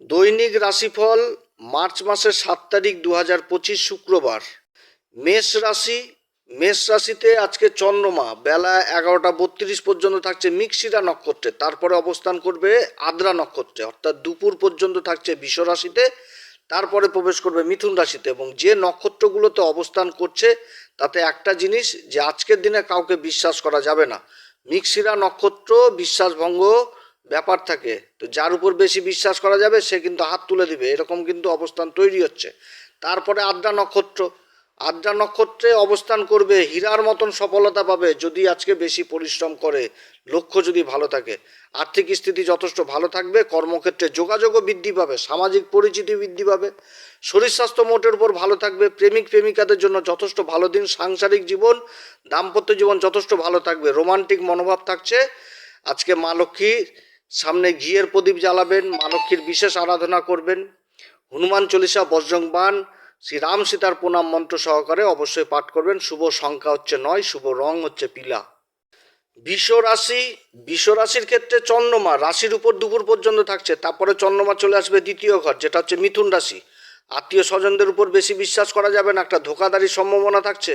দৈনিক রাশিফল মার্চ মাসের সাত তারিখ দু হাজার পঁচিশ শুক্রবার। মেষ রাশি, মেষ রাশিতে আজকে চন্দ্রমা, বেলা এগারোটা বত্রিশ পর্যন্ত থাকছে মিক্সিরা নক্ষত্রে। তারপরে অবস্থান করবে আদ্রা নক্ষত্রে, অর্থাৎ দুপুর পর্যন্ত থাকছে বিষ রাশিতে, তারপরে প্রবেশ করবে মিথুন রাশিতে এবং যে নক্ষত্রগুলোতে অবস্থান করছে, তাতে একটা জিনিস যে আজকের দিনে কাউকে বিশ্বাস করা যাবে না। মিক্সিরা নক্ষত্র, বিশ্বাসভঙ্গ ব্যাপার থাকে, তো যার উপর বেশি বিশ্বাস করা যাবে, সে কিন্তু হাত তুলে দিবে। এরকম কিন্তু অবস্থান তৈরি হচ্ছে। তারপরে আদ্রা নক্ষত্র। আদ্রা নক্ষত্রে অবস্থান করবে, হীরার মতন সফলতা পাবে, যদি আজকে বেশি পরিশ্রম করে, লক্ষ্য যদি ভালো থাকে। আর্থিক স্থিতি যথেষ্ট ভালো থাকবে, কর্মক্ষেত্রে যোগাযোগও বৃদ্ধি পাবে, সামাজিক পরিচিতি বৃদ্ধি পাবে, শরীর স্বাস্থ্য মোটের উপর ভালো থাকবে, প্রেমিক প্রেমিকাদের জন্য যথেষ্ট ভালো দিন, সাংসারিক জীবন, দাম্পত্য জীবন যথেষ্ট ভালো থাকবে, রোমান্টিক মনোভাব থাকছে। আজকে মা লক্ষ্মীর সামনে ঘিয়ের প্রদীপ জ্বালাবেন মা লক্ষ্মীর বিশেষ আরাধনা করবেন। হনুমান চল্লিশা বজ্রং বান শ্রী রাম সীতার প্রণাম মন্ত্র সহকারে অবশ্যই পাঠ করবেন। শুভ সংখ্যা হচ্ছে নয়, শুভ রং হচ্ছে পিলা। বিষ রাশি বিষ রাশির ক্ষেত্রে চন্দ্রমা, রাশির উপর দুপুর পর্যন্ত থাকছে, তারপরে চন্দ্রমা চলে আসবে দ্বিতীয় ঘর, যেটা হচ্ছে মিথুন রাশি। আত্মীয় স্বজনদের উপর বেশি বিশ্বাস করা যাবে না, একটা ধোকাদারির সম্ভাবনা থাকছে।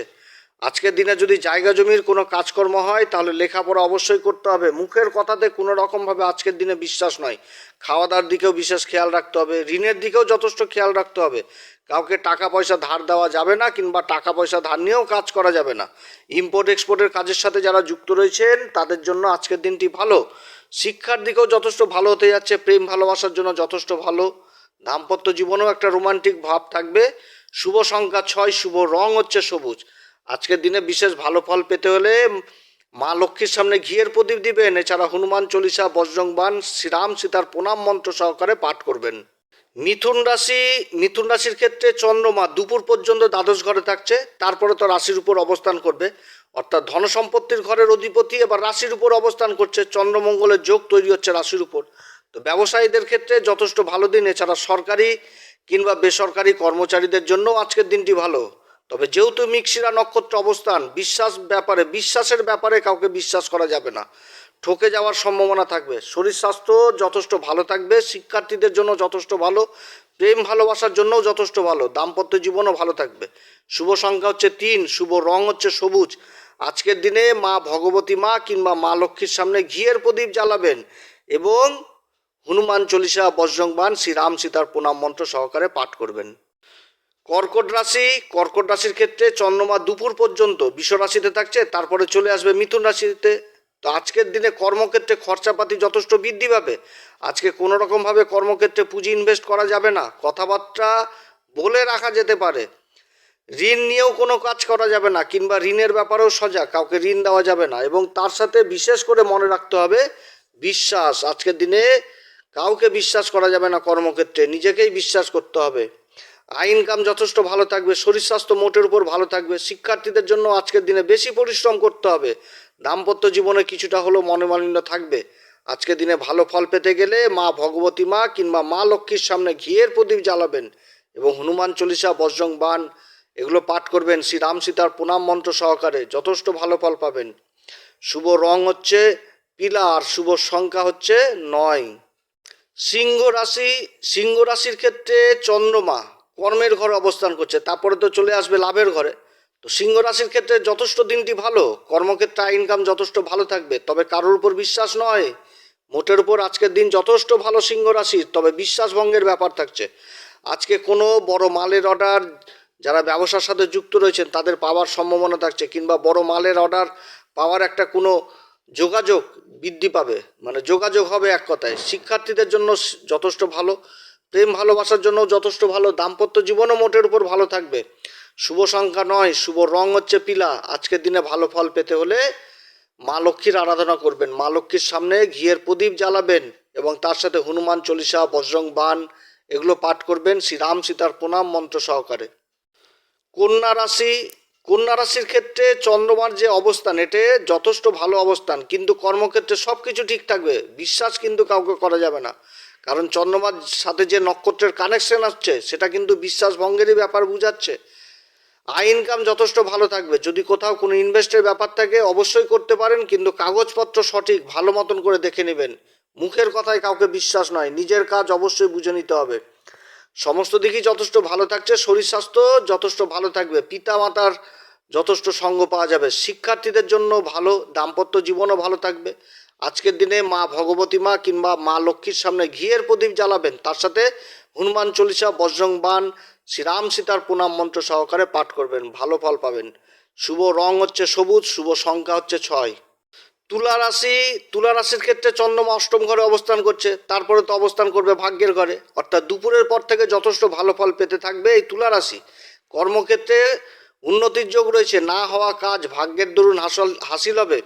আজকের দিনে যদি জায়গা জমির কোনো কাজকর্ম হয়, তাহলে লেখাপড়া অবশ্যই করতে হবে। মুখের কথাতে কোনো রকমভাবে আজকের দিনে বিশ্বাস নয়। খাওয়া দাওয়ার দিকেও বিশেষ খেয়াল রাখতে হবে। ঋণের দিকেও যথেষ্ট খেয়াল রাখতে হবে। কাউকে টাকা পয়সা ধার দেওয়া যাবে না কিংবা টাকা পয়সা ধার নিয়েও কাজ করা যাবে না। ইম্পোর্ট এক্সপোর্টের কাজের সাথে যারা যুক্ত রয়েছেন, তাদের জন্য আজকের দিনটি ভালো। শিক্ষার দিকেও যথেষ্ট ভালো হতে যাচ্ছে। প্রেম, ভালোবাসার জন্য যথেষ্ট ভালো। দাম্পত্য জীবনেও একটা রোমান্টিক ভাব থাকবে। শুভ সংখ্যা ছয়, শুভ রং হচ্ছে সবুজ। আজকের দিনে বিশেষ ভালো ফল পেতে হলে মা লক্ষ্মীর সামনে ঘিয়ের প্রদীপ দিবেন। এছাড়া হনুমান চল্লিশা বজ্রংবান শ্রীরাম সীতার প্রণাম মন্ত্র সহকারে পাঠ করবেন। মিথুন রাশি, মিথুন রাশির ক্ষেত্রে চন্দ্রমা দুপুর পর্যন্ত দ্বাদশ ঘরে থাকছে। তারপরে তো রাশির উপর অবস্থান করবে। অর্থাৎ ধন সম্পত্তির ঘরের অধিপতি এবার রাশির উপর অবস্থান করছে। চন্দ্রমঙ্গলের যোগ তৈরি হচ্ছে রাশির উপর। তো ব্যবসায়ীদের ক্ষেত্রে যথেষ্ট ভালো দিন। এছাড়া সরকারি কিংবা বেসরকারি কর্মচারীদের জন্য আজকের দিনটি ভালো। তবে যেহেতু মিক্সিরা নক্ষত্র অবস্থান, বিশ্বাস ব্যাপারে, বিশ্বাসের ব্যাপারে কাউকে বিশ্বাস করা যাবে না। ঠকে যাওয়ার সম্ভাবনা থাকবে। শরীর স্বাস্থ্য যথেষ্ট ভালো থাকবে, শিক্ষার্থীদের জন্য যথেষ্ট ভালো, প্রেম ভালোবাসার জন্যও যথেষ্ট ভালো, দাম্পত্য জীবনও ভালো থাকবে। শুভ সংখ্যা হচ্ছে তিন, শুভ রং হচ্ছে সবুজ। আজকের দিনে মা ভগবতী মা কিংবা মা লক্ষ্মীর সামনে ঘিয়ের প্রদীপ জ্বালাবেন এবং হনুমান চল্লিশা বজ্রংবান শ্রীরাম সীতার প্রণাম মন্ত্র সহকারে পাঠ করবেন। কর্কট রাশি, কর্কট রাশির ক্ষেত্রে চন্দ্রমা দুপুর পর্যন্ত বিষ রাশিতে থাকছে, তারপরে চলে আসবে মিথুন রাশিতে। তো আজকের দিনে কর্মক্ষেত্রে খরচাপাতি যথেষ্ট বৃদ্ধি পাবে। আজকে কোনো রকমভাবে কর্মক্ষেত্রে পুঁজি ইনভেস্ট করা যাবে না। কথাবার্তা বলে রাখা যেতে পারে। ঋণ নিয়েও কোনো কাজ করা যাবে না, কিংবা ঋণের ব্যাপারেও সজাগ, কাউকে ঋণ দেওয়া যাবে না। এবং তার সাথে বিশেষ করে মনে রাখতে হবে, বিশ্বাস। আজকের দিনে কাউকে বিশ্বাস করা যাবে না কর্মক্ষেত্রে, নিজেকেই বিশ্বাস করতে হবে। আয় ইনকাম যথেষ্ট ভালো থাকবে, শরীর স্বাস্থ্য মোটের উপর ভালো থাকবে, শিক্ষার্থীদের জন্য আজকের দিনে বেশি পরিশ্রম করতে হবে। দাম্পত্য জীবনে কিছুটা হলেও মনোমালিন্য থাকবে। আজকের দিনে ভালো ফল পেতে গেলে মা ভগবতী মা কিংবা মা লক্ষ্মীর সামনে ঘিয়ের প্রদীপ জ্বালাবেন এবং হনুমান চল্লিশা, বজ্রং বান এগুলো পাঠ করবেন। শ্রী রাম সীতার প্রণাম মন্ত্র সহকারে যথেষ্ট ভালো ফল পাবেন। শুভ রং হচ্ছে পিলা আর শুভ সংখ্যা হচ্ছে নয়। সিংহ রাশি, সিংহ রাশির ক্ষেত্রে চন্দ্রমা। কর্মের ঘরে অবস্থান করছে, তারপরে তো চলে আসবে লাভের ঘরে। তো সিংহ রাশির ক্ষেত্রে যথেষ্ট দিনটি ভালো, কর্মক্ষেত্রে ইনকাম যথেষ্ট ভালো থাকবে, তবে কারোর উপর বিশ্বাস নয়। মোটের উপর আজকের দিন যথেষ্ট ভালো সিংহ রাশির, তবে বিশ্বাস ভঙ্গের ব্যাপার থাকছে। আজকে কোনো বড় মালের অর্ডার যারা ব্যবসার সাথে যুক্ত রয়েছেন, তাদের পাওয়ার সম্ভাবনা থাকছে, কিংবা বড় মালের অর্ডার পাওয়ার একটা কোনো যোগাযোগ বৃদ্ধি পাবে। মানে যোগাযোগ হবে এক কথায়। শিক্ষার্থীদের জন্য যথেষ্ট ভালো প্রেম ভালোবাসার জন্য যথেষ্ট ভালো দাম্পত্য জীবনও মোটের উপর ভালো থাকবে। শুভ সংখ্যা নয়, শুভ রং হচ্ছে পিলা। আজকের দিনে ভালো ফল পেতে হলে মা লক্ষ্মীর আরাধনা করবেন। মা লক্ষ্মীর সামনে ঘিয়ের প্রদীপ জ্বালাবেন এবং তার সাথে হনুমান চল্লিশা, বজরং বান এগুলো পাঠ করবেন। শ্রী রাম সীতার প্রণাম মন্ত্র সহকারে। কন্যা রাশি, কন্যা রাশির ক্ষেত্রে চন্দ্রমার যে অবস্থান, এতে যথেষ্ট ভালো অবস্থান। কিন্তু কর্মক্ষেত্রে সব কিছু ঠিক থাকবে। বিশ্বাস কিন্তু কাউকে করা যাবে না। কারণ চন্দ্রমার সাথে যে নক্ষত্রের কানেকশন আসছে, সেটা কিন্তু বিশ্বাস ভঙ্গেরই ব্যাপার বুঝাচ্ছে। আয় ইনকাম যথেষ্ট ভালো থাকবে। যদি কোথাও কোনো ইনভেস্টের ব্যাপার থাকে, অবশ্যই করতে পারেন, কিন্তু কাগজপত্র সঠিক, ভালো মতন করে দেখে নেবেন। মুখের কথায় কাউকে বিশ্বাস নয়, নিজের কাজ অবশ্যই বুঝে নিতে হবে। সমস্ত দিকই যথেষ্ট ভালো থাকছে, শরীর স্বাস্থ্য যথেষ্ট ভালো থাকবে। পিতা মাতার যথেষ্ট সঙ্গ পাওয়া যাবে। শিক্ষার্থীদের জন্য ভালো, দাম্পত্য জীবনও ভালো থাকবে। আজকের দিনে মা ভগবতী মা কিংবা মা লক্ষ্মীর সামনে ঘিয়ের প্রদীপ জ্বালাবেন। তার সাথে হনুমান চল্লিশা, বজ্রং বান শ্রীরাম সীতার প্রণাম মন্ত্র সহকারে পাঠ করবেন। ভালো ফল পাবেন। শুভ রং হচ্ছে সবুজ, শুভ সংখ্যা হচ্ছে ছয়। তুলা রাশি, তুলা রাশির ক্ষেত্রে চন্দ্রমা অষ্টম ঘরে অবস্থান করছে। তারপরে তো অবস্থান করবে ভাগ্যের ঘরে। অর্থাৎ দুপুরের পর থেকে যথেষ্ট ভালো ফল পেতে থাকবে এই তুলা রাশি। কর্মক্ষেত্রে উন্নতির যোগ রয়েছে, না হওয়া কাজ ভাগ্যের দরুন হাসল, হাসিল হবে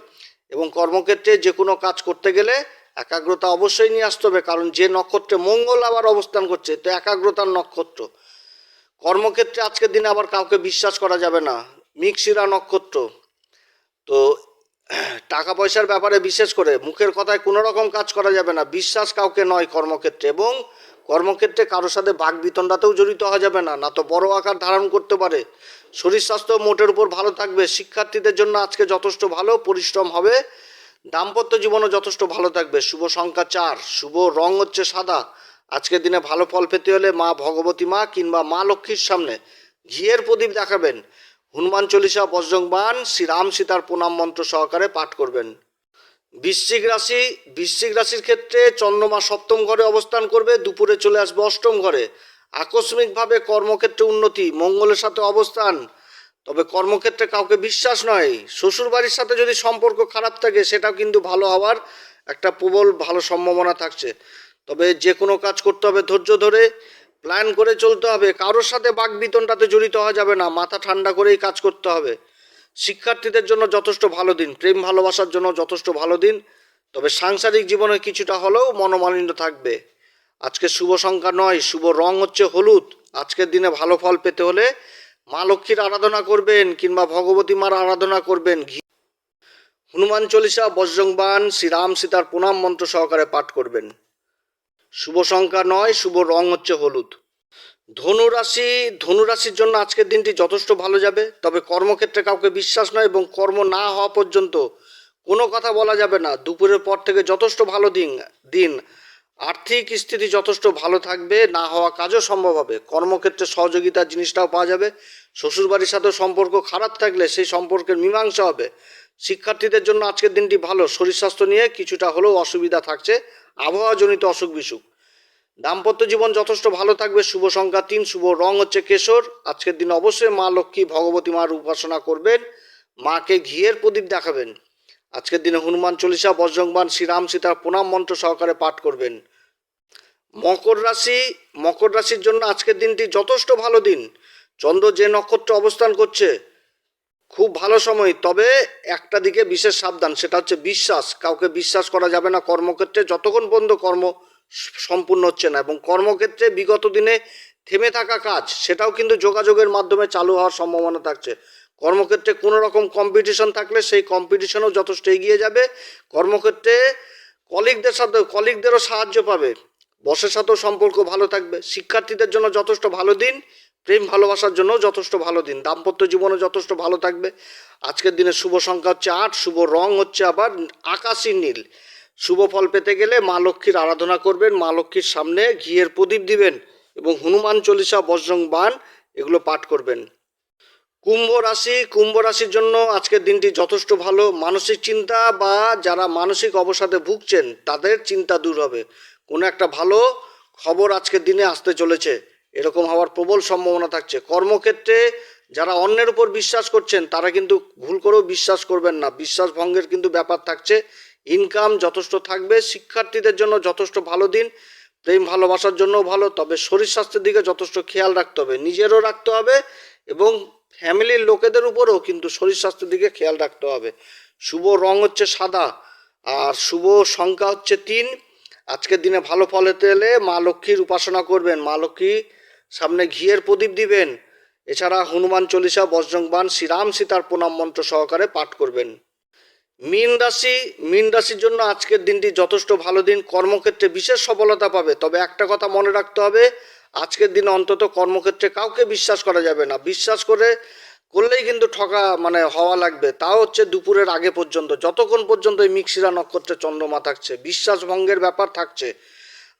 এবং কর্মক্ষেত্রে যে কোনো কাজ করতে গেলে একাগ্রতা অবশ্যই নিয়ে আসতে হবে, কারণ যে নক্ষত্রে মঙ্গল আবার অবস্থান করছে, তো একাগ্রতার নক্ষত্র। কর্মক্ষেত্রে আজকের দিনে আবার কাউকে বিশ্বাস করা যাবে না মিক্সিরা নক্ষত্র। তো টাকা পয়সার ব্যাপারে বিশেষ করে মুখের কথায় কোনো রকম কাজ করা যাবে না, বিশ্বাস কাউকে নয় কর্মক্ষেত্রে এবং কর্মক্ষেত্রে কারোর সাথে বাঘ বিতণ্ডাতেও জড়িত হওয়া যাবে না না তো বড় আকার ধারণ করতে পারে। শরীর স্বাস্থ্য মোটের উপর ভালো থাকবে, শিক্ষার্থীদের জন্য আজকে যথেষ্ট ভালো, পরিশ্রম হবে, দাম্পত্য জীবনও যথেষ্ট ভালো থাকবে। শুভ সংখ্যা চার, শুভ রং হচ্ছে সাদা। আজকের দিনে ভালো ফল পেতে হলে মা ভগবতী মা কিংবা মা লক্ষ্মীর সামনে ঘিয়ের প্রদীপ দেখাবেন। হনুমান চল্লিশা বজ্রংবান শ্রীরাম সীতার প্রণাম মন্ত্র সহকারে পাঠ করবেন। বৃশ্চিক রাশি, বৃশ্চিক রাশির ক্ষেত্রে চন্দ্রমা সপ্তম ঘরে অবস্থান করবে, দুপুরে চলে আসবে অষ্টম ঘরে। আকস্মিকভাবে কর্মক্ষেত্রে উন্নতি, মঙ্গলের সাথে অবস্থান। তবে কর্মক্ষেত্রে কাউকে বিশ্বাস নয়। শ্বশুর বাড়ির সাথে যদি সম্পর্ক খারাপ থাকে, সেটাও কিন্তু ভালো হওয়ার একটা প্রবল, ভালো সম্ভাবনা থাকছে। তবে যে কোনো কাজ করতে হবে ধৈর্য ধরে, প্ল্যান করে চলতে হবে। কারোর সাথে বাক বিতনটাতে জড়িত হওয়া যাবে না, মাথা ঠান্ডা করেই কাজ করতে হবে। শিক্ষার্থীদের জন্য যথেষ্ট ভালো দিন, প্রেম ভালোবাসার জন্য যথেষ্ট ভালো দিন, তবে সাংসারিক জীবনে কিছুটা হলেও মনোমালিন্য থাকবে। আজকে শুভ সংখ্যা নয়, শুভ রং হচ্ছে হলুদ। আজকের দিনে ভালো ফল পেতে হলে মা লক্ষ্মীর আরাধনা করবেন কিংবা ভগবতী মার আরাধনা করবেন। ঘি- হনুমান চল্লিশা বজ্রংবান শ্রীরাম সীতার প্রণাম মন্ত্র সহকারে পাঠ করবেন। শুভ সংখ্যা নয়, শুভ রং হচ্ছে হলুদ। ধনুরাশি, ধনুরাশির জন্য আজকের দিনটি যথেষ্ট ভালো যাবে, তবে কর্মক্ষেত্রে কাউকে বিশ্বাস নয় এবং কর্ম না হওয়া পর্যন্ত কোনো কথা বলা যাবে না। দুপুরের পর থেকে যথেষ্ট ভালো দিন দিন। আর্থিক স্থিতি যথেষ্ট ভালো থাকবে, না হওয়া কাজও সম্ভব হবে। কর্মক্ষেত্রে সহযোগিতার জিনিসটাও পাওয়া যাবে। শ্বশুরবাড়ির সাথে সম্পর্ক খারাপ থাকলে সেই সম্পর্কের মীমাংসা হবে। শিক্ষার্থীদের জন্য আজকের দিনটি ভালো। শরীর স্বাস্থ্য নিয়ে কিছুটা হলেও অসুবিধা থাকছে। আবহাওয়াজনিত অসুখ বিসুখ। দাম্পত্য জীবন যথেষ্ট ভালো থাকবে, শুভ সংখ্যা তিন, শুভ রং হচ্ছে কেশর। আজকের দিন অবশ্যই মা লক্ষ্মী, ভগবতী মার উপাসনা করবেন, মাকে ঘিয়ের প্রদীপ দেখাবেন। আজকের দিনে হনুমান চল্লিশা বজ্রংবান শ্রীরাম সীতার প্রণাম মন্ত্র সহকারে পাঠ করবেন। মকর রাশি, মকর রাশির জন্য আজকের দিনটি যথেষ্ট ভালো দিন। চন্দ্র যে নক্ষত্রে অবস্থান করছে, খুব ভালো সময়, তবে একটা দিকে বিশেষ সাবধান, সেটা হচ্ছে বিশ্বাস। কাউকে বিশ্বাস করা যাবে না কর্মক্ষেত্রে, যতক্ষণ পর্যন্ত কর্ম সম্পূর্ণ হচ্ছে না এবং কর্মক্ষেত্রে বিগত দিনে থেমে থাকা কাজ, সেটাও কিন্তু যোগাযোগের মাধ্যমে চালু হওয়ার সম্ভাবনা থাকছে। কর্মক্ষেত্রে কোনো রকম কম্পিটিশন থাকলে সেই কম্পিটিশনও যথেষ্ট এগিয়ে যাবে। কর্মক্ষেত্রে কলিগদের সাথে কলিগদেরও সাহায্য পাবে। বসের সাথেও সম্পর্ক ভালো থাকবে। শিক্ষার্থীদের জন্য যথেষ্ট ভালো দিন, প্রেম ভালোবাসার জন্য যথেষ্ট ভালো দিন। দাম্পত্য জীবনে যথেষ্ট ভালো থাকবে। আজকের দিনে শুভ সংখ্যা হচ্ছে আট, শুভ রং হচ্ছে আবার আকাশী নীল। শুভ ফল পেতে গেলে মা লক্ষ্মীর আরাধনা করবেন। মা লক্ষ্মীর সামনে ঘিয়ের প্রদীপ দিবেন এবং হনুমান চল্লিশা, বজ্রং বান এগুলো পাঠ করবেন। কুম্ভ রাশি, কুম্ভ রাশির জন্য আজকের দিনটি যথেষ্ট ভালো। মানসিক চিন্তা বা যারা মানসিক অবসাদে ভুগছেন, তাদের চিন্তা দূর হবে। কোনো একটা ভালো খবর আজকের দিনে আসতে চলেছে। এরকম হওয়ার প্রবল সম্ভাবনা থাকছে। কর্মক্ষেত্রে যারা অন্যের উপর বিশ্বাস করছেন, তারা কিন্তু ভুল করেও বিশ্বাস করবেন না। বিশ্বাস ভঙ্গের কিন্তু ব্যাপার থাকছে। ইনকাম যথেষ্ট থাকবে, শিক্ষার্থীদের জন্য যথেষ্ট ভালো দিন, প্রেম ভালোবাসার জন্য ভালো, তবে শরীর স্বাস্থ্যের দিকে যথেষ্ট খেয়াল রাখতে হবে, নিজেরও রাখতে হবে এবং ফ্যামিলির লোকেদের উপরেও কিন্তু শরীর স্বাস্থ্যের দিকে খেয়াল রাখতে হবে। শুভ রং হচ্ছে সাদা, আর শুভ সংখ্যা হচ্ছে তিন। আজকের দিনে ভালো ফল হতে এলে মা লক্ষ্মীর উপাসনা করবেন, মা লক্ষ্মী সামনে ঘিয়ের প্রদীপ দিবেন, এছাড়া হনুমান চল্লিশা বজ্রংবান শ্রীরাম সীতার প্রণাম মন্ত্র সহকারে পাঠ করবেন। মীন রাশি, মীন রাশির জন্য আজকের দিনটি যথেষ্ট ভালো দিন। কর্মক্ষেত্রে বিশেষ সফলতা পাবে। তবে একটা কথা মনে রাখতে হবে, আজকের দিনে অন্তত কর্মক্ষেত্রে কাউকে বিশ্বাস করা যাবে না। বিশ্বাস করে, করলেই কিন্তু ঠকা মানে হওয়া লাগবে। তাও হচ্ছে দুপুরের আগে পর্যন্ত, যতক্ষণ পর্যন্ত এই মিক্সিরা নক্ষত্রে চন্দ্রমা থাকছে। বিশ্বাস ভঙ্গের ব্যাপার থাকছে।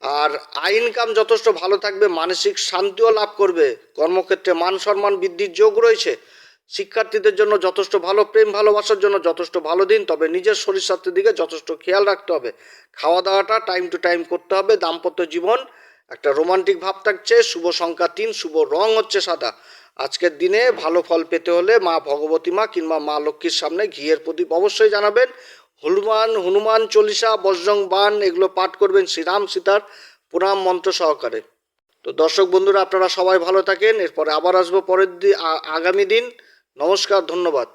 আর আয় ইনকাম যথেষ্ট ভালো থাকবে, মানসিক শান্তিও লাভ করবে। কর্মক্ষেত্রে মান সম্মান বৃদ্ধির যোগ রয়েছে। শিক্ষার্থীদের জন্য যথেষ্ট ভালো, প্রেম ভালোবাসার জন্য যথেষ্ট ভালো দিন, তবে নিজের শরীর স্বাস্থ্যের দিকে যথেষ্ট খেয়াল রাখতে হবে। খাওয়া দাওয়াটা টাইম টু টাইম করতে হবে, দাম্পত্য জীবন, একটা রোমান্টিক ভাব থাকছে, শুভ সংখ্যা তিন, শুভ রং হচ্ছে সাদা। আজকের দিনে ভালো ফল পেতে হলে মা ভগবতী মা কিংবা মা লক্ষ্মীর সামনে ঘিয়ের প্রদীপ অবশ্যই জানাবেন। হনুমান হনুমান চল্লিশা, বজ্রং বান এগুলো পাঠ করবেন শ্রীরাম সীতার প্রণাম মন্ত্র সহকারে। তো দর্শক বন্ধুরা, আপনারা সবাই ভালো থাকেন, এরপরে আবার আসব পরের দিন আগামী দিন। নমস্কার ধন্যবাদ।